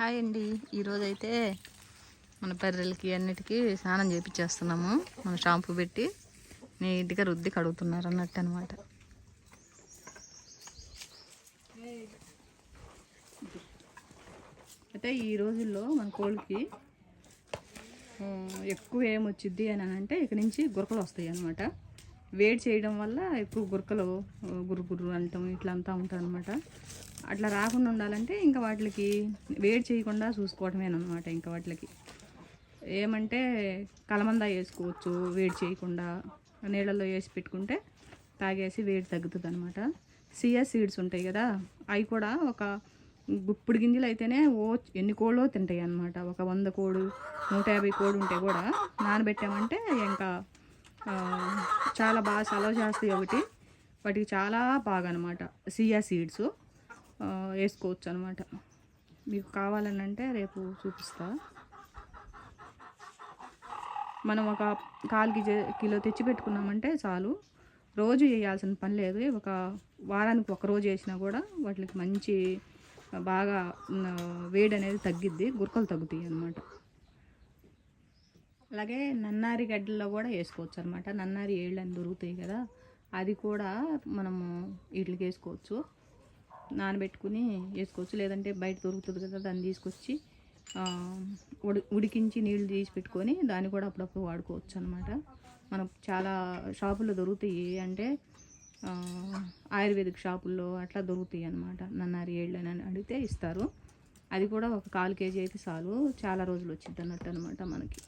Hi అండి. ఈరోజైతే మన బర్రెలకి అన్నిటికీ స్నానం చేపించేస్తున్నాము మన షాంపూ పెట్టి నీట్గా రుద్ది కడుగుతున్నారు అన్నట్టు అనమాట అయితే ఈ రోజుల్లో మన కోళ్ళకి ఎక్కువ ఎక్కువ ఏమొచ్చిద్ది అని అంటే ఇక నుంచి గురకలు వస్తాయి అనమాట వేడి చేయడం వల్ల ఎక్కువ గురకలు ఆ, గురు గురు ఇట్లా అంతా ఉంటుంది అనమాట అట్లా రాకుండా ఉండాలంటే ఇంకా వాటికి వేడి చేయకుండా చూసుకోవటమేనమాట ఇంకా వాటికి. ఏమంటే కలమంద వేసుకోవచ్చు వేడి చేయకుండా నీళ్ళల్లో వేసి పెట్టుకుంటే తాగేసి వేడి తగ్గుతుంది అనమాట సియా సీడ్స్ ఉంటాయి కదా అవి కూడా ఒక గుప్పుడు గింజలు అయితేనే ఓ ఎన్ని కోళ్ళు తింటాయి అన్నమాట ఒక వంద కోడు నూట యాభై కోడి ఉంటే కూడా నానబెట్టామంటే ఇంకా చాలా బాగా సలవ చేస్తాయి ఒకటి. వాటికి చాలా బాగా అనమాట సియా సీడ్స్ వేసుకోవచ్చు అనమాట. మీకు కావాలని అంటే రేపు చూపిస్తా. మనం ఒక కాలు కిజే కిలో తెచ్చి పెట్టుకున్నామంటే చాలు. రోజు వేయాల్సిన పని లేదు. ఒక వారానికి ఒక రోజు వేసినా కూడా వాటికి మంచి బాగా వేడి అనేది తగ్గిద్ది. గురకలు తగ్గుతాయి అన్నమాట అలాగే నన్నారి గడ్డల్లో కూడా వేసుకోవచ్చు అనమాట నన్నారి ఏళ్ళు అని దొరుకుతాయి కదా అది కూడా మనము వీటికి వేసుకోవచ్చు. నానబెట్టుకుని వేసుకోవచ్చు. లేదంటే బయట దొరుకుతుంది కదా దాన్ని తీసుకొచ్చి ఉడి ఉడికించి నీళ్ళు తీసి పెట్టుకొని దాన్ని కూడా అప్పుడప్పుడు వాడుకోవచ్చు అనమాట మనం చాలా షాపుల్లో దొరుకుతాయి అంటే ఆయుర్వేదిక్ షాపుల్లో అట్లా దొరుకుతాయి అనమాట నన్నారి ఏళ్ళు అని అడిగితే ఇస్తారు. అది కూడా ఒక కాలు కేజీ అయితే చాలు. చాలా రోజులు వచ్చింది అన్నట్టు అనమాట మనకి.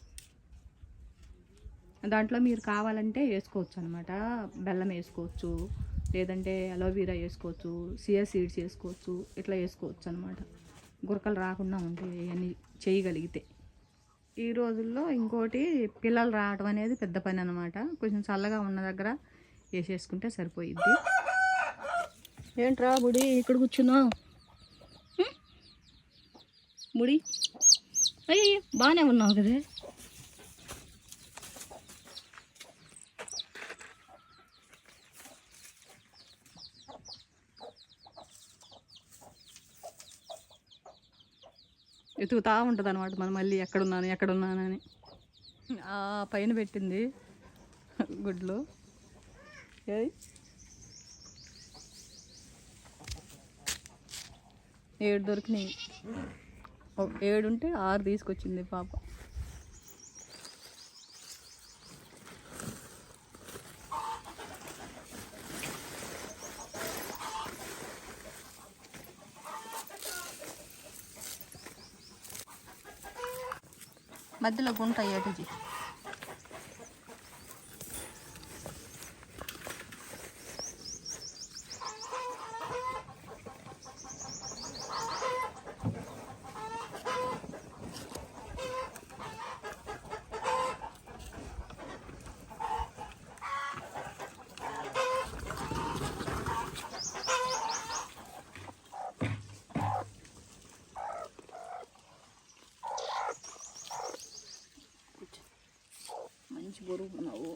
దాంట్లో మీరు కావాలంటే వేసుకోవచ్చు అనమాట బెల్లం వేసుకోవచ్చు లేదంటే అలోవీరా వేసుకోవచ్చు సియా సీడ్స్ వేసుకోవచ్చు ఇట్లా వేసుకోవచ్చు అనమాట గురకలు రాకుండా ఉంటాయి ఇవన్నీ చేయగలిగితే. ఈ రోజుల్లో ఇంకోటి పిల్లలు రావడం అనేది పెద్ద పని అనమాట కొంచెం చల్లగా ఉన్న దగ్గర వేసేసుకుంటే సరిపోయిద్ది. ఏంట్రా బుడి ఇక్కడ కూర్చున్నావు? బుడి? అయ్యో బాగానే ఉన్నావు కదే. వెతుకుతా ఉంటుంది అనమాట మనం మళ్ళీ ఎక్కడున్నాను ఎక్కడున్నానని. ఆ పైన పెట్టింది గుడ్లు. ఏడు దొరికినాయి. ఏడు ఉంటే ఆరు తీసుకొచ్చింది పాప. మధ్యలో గుంట ఏటిది మంచి బరువు ఉన్నావు